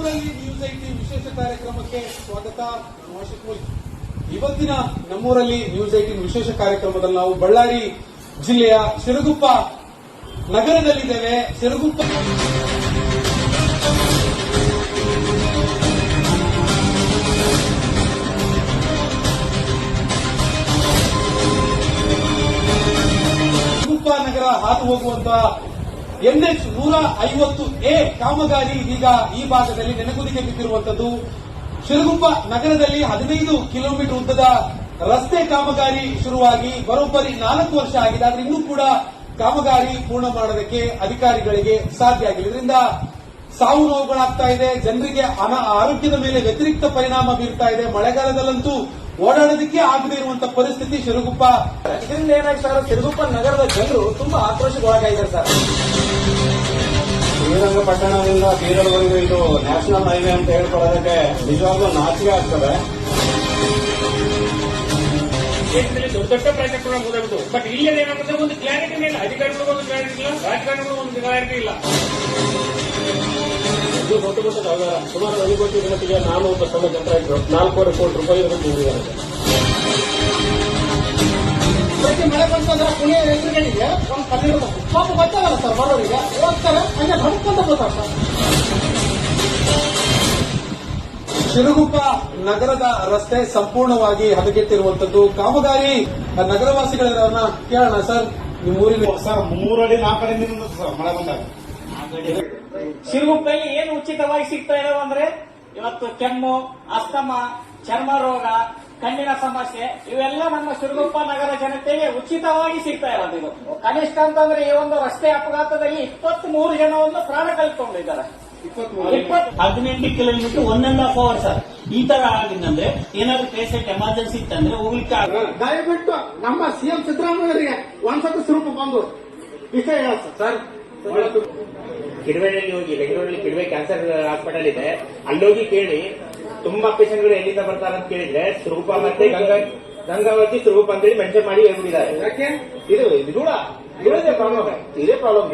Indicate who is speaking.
Speaker 1: ನಮ್ಮೂರಲ್ಲಿ news IT ವಿಶೇಷ ಕಾರ್ಯಕ್ರಮಕ್ಕೆ ಸ್ವಾಗತ. ಇವತ್ತಿನ ನಮ್ಮೂರಲ್ಲಿ ನ್ಯೂಸ್ ಐಟಿನ್ ವಿಶೇಷ ಕಾರ್ಯಕ್ರಮದಲ್ಲಿ ನಾವು ಬಳ್ಳಾರಿ ಜಿಲ್ಲೆಯ ಸಿರುಗುಪ್ಪ ನಗರದಲ್ಲಿದ್ದೇವೆ ಸಿರುಗುಪ್ಪ ಸಿರುಗುಪ್ಪ ನಗರ ಹಾದು ಹೋಗುವಂತ ಎನ್ಎಚ್ ನೂರ ಐವತ್ತು ಎ ಕಾಮಗಾರಿ ಈಗ ಈ ಭಾಗದಲ್ಲಿ ನೆನಗುದಿಗೆ ಬಿದ್ದಿರುವಂತದ್ದು. ಶಿರಗುಪ್ಪ ನಗರದಲ್ಲಿ ಹದಿನೈದು ಕಿಲೋಮೀಟರ್ ಉದ್ದದ ರಸ್ತೆ ಕಾಮಗಾರಿ ಶುರುವಾಗಿ ಬರೋಬ್ಬರಿ ನಾಲ್ಕು ವರ್ಷ ಆಗಿದೆ. ಆದ್ರೆ ಇನ್ನೂ ಕೂಡ ಕಾಮಗಾರಿ ಪೂರ್ಣ ಮಾಡೋದಕ್ಕೆ ಅಧಿಕಾರಿಗಳಿಗೆ ಸಾಧ್ಯ ಆಗಿಲ್ಲ. ಇದರಿಂದ ಸಾವು ನೋವುಗಳಾಗ್ತಾ ಇದೆ. ಜನರಿಗೆ ಆರೋಗ್ಯದ ಮೇಲೆ ವ್ಯತಿರಿಕ್ತ ಪರಿಣಾಮ ಬೀರ್ತಾ ಇದೆ. ಮಳೆಗಾಲದಲ್ಲಂತೂ ಓಡಾಡೋದಕ್ಕೆ ಆಗದೇ ಇರುವಂತಹ ಪರಿಸ್ಥಿತಿ ಶಿರಗುಪ್ಪ.
Speaker 2: ಇದರಿಂದ ಏನಾಗ್ತಾರೆ ಸರ್? ಸಿರುಗುಪ್ಪ ನಗರದ ಜನರು ತುಂಬಾ ಆಕ್ರೋಶಗೊಳಗಾಗಿದ್ದಾರೆ ಸರ್.
Speaker 3: ಶ್ರೀರಂಗಪಟ್ಟಣದಿಂದ ಬೀರಲ್ವರೆಗೂ ಇದು ನ್ಯಾಷನಲ್ ಹೈವೇ ಅಂತ ಹೇಳ್ಕೊಳ್ಳೋದಕ್ಕೆ ನಿಜವಾಗ್ಲೂ ನಾಚಿಕೆ ಆಗ್ತದೆ.
Speaker 4: ದೇಶದಲ್ಲಿ ದೊಡ್ಡ ದೊಡ್ಡ ಪ್ರಾಜೆಕ್ಟ್ಗಳು ಮುಗಿದು ಬಟ್ ಇಲ್ಲಿ ಏನಾಗುತ್ತೆ? ಒಂದು ಕ್ಲಾರಿಟಿ ಇಲ್ಲ. ಅಧಿಕಾರಿಗಳು ಒಂದು ಕ್ಲಾರಿಟಿ ಇಲ್ಲ. ರಾಜಕಾರಣಿಗಳು ಒಂದು ಕ್ಲಾರಿಟಿ ಇಲ್ಲ.
Speaker 3: ಇದು ದೊಡ್ಡ ದೊಡ್ಡ ವ್ಯವಹಾರ ಸುಮಾರು ಐದು ಕೋಟಿ ನಾಲ್ಕು ನಾನು ಒಬ್ಬ ಸಣ್ಣ ಜನರಾಗಿ ನಾಲ್ಕೂವರೆ ಕೋಟಿ ರೂಪಾಯಿ ತುಂಬಿದ್ದಾರೆ
Speaker 2: ಪ್ರತಿ ಮಳೆ ಬಂತಂದ್ರೆ ಪುಣೆ ಎದುರುಗಡೆಗೆ ಒಂದು ಕಲ್ಲಿಡೋದು ಪಾಪ ಗೊತ್ತಾಗಲ್ಲ ಸರ್ ಬರೋರಿಗೆ ಹೋಗ್ತಾರೆ ಹಂಗೆ ಹೊಡ್ಕೊಂತ ಹೋಗ್ತಾರೆ ಸರ್.
Speaker 1: ಶಿರಗುಪ್ಪ ನಗರದ ರಸ್ತೆ ಸಂಪೂರ್ಣವಾಗಿ ಹದಗೆಟ್ಟಿರುವಂತದ್ದು. ಕಾಮಗಾರಿ ನಗರವಾಸಿಗಳನ್ನ ಕೇಳೋಣ ಸರ್? ನಿಮ್ಮ ಊರಿನ
Speaker 3: ಸರ್ ಮೂರಡಿ ನಾಲ್ಕಡಿ ಕಡೆ ಸರ್ ಮಳೆ ಬಂದಾಗ.
Speaker 5: ಸಿರುಗುಪ್ಪಲ್ಲಿ ಏನು ಉಚಿತವಾಗಿ ಸಿಗ್ತಾ ಇದಾವೆ ಅಂದ್ರೆ ಇವತ್ತು ಕೆಮ್ಮು ಅಸ್ತಮ ಚರ್ಮ ರೋಗ ಕಣ್ಣಿನ ಸಮಸ್ಯೆ ಇವೆಲ್ಲ ನಮ್ಮ ಸಿರುಗುಪ್ಪ ನಗರ ಜನತೆಗೆ ಉಚಿತವಾಗಿ ಸಿಗ್ತಾ ಇರೋದು ಇದು. ಕನಿಷ್ಠ ಅಂತಂದ್ರೆ ಈ ಒಂದು ರಸ್ತೆ ಅಪಘಾತದಲ್ಲಿ ಇಪ್ಪತ್ತ್ ಮೂರು ಜನವನ್ನು ಪ್ರಾಣ ಕಳ್ಕೊಂಡಿದ್ದಾರೆ. ಇಪ್ಪತ್ತು
Speaker 6: ಹದಿನೆಂಟು kilometre one and half hour sir ಈ ತರ ಆಗಿದ್ದಂದ್ರೆ ಏನಾದ್ರು ಪೇಷಂಟ್ ಎಮರ್ಜೆನ್ಸಿ ಇತ್ತಂದ್ರೆ ಹೋಗ್ಲಿಕ್ಕೆ
Speaker 2: ದಯವಿಟ್ಟು ನಮ್ಮ ಸಿಎಂ ಸಿದ್ದರಾಮಯ್ಯ ಒಂದ್ಸತಿ ಸ್ವರೂಪ ಬಂದು ವಿಷಯ ಹೇಳ ಸರ್
Speaker 7: ಕಿಡ್ವೆನಲ್ಲಿ ಹೋಗಿ ಬೆಂಗಳೂರಲ್ಲಿ ಕಿಡ್ವೆ ಕ್ಯಾನ್ಸರ್ ಹಾಸ್ಪಿಟಲ್ ಇದೆ. ಅಲ್ಲೋಗಿ ಕೇಳಿ ತುಂಬಾ ಪೇಷಂಟ್ಗಳು ಎಲ್ಲಿಂದ ಬರ್ತಾರೆ ಅಂತ ಕೇಳಿದ್ರೆ ಸ್ವರೂಪ ಮತ್ತೆ ಗಂಗಾ ಗಂಗಾವತಿ ಸ್ವರೂಪ ಅಂತೇಳಿ ಮೆನ್ಷನ್ ಮಾಡಿ ಹೇಳ್ಬಿಟ್ಟಿದ್ದಾರೆ.
Speaker 2: ಯಾಕೆ?
Speaker 7: ಇದು ಇದು ಧೂಳ ಧೂಳದೇ ಪ್ರಾಬ್ಲಮ್ ಇದೇ ಪ್ರಾಬ್ಲಮ್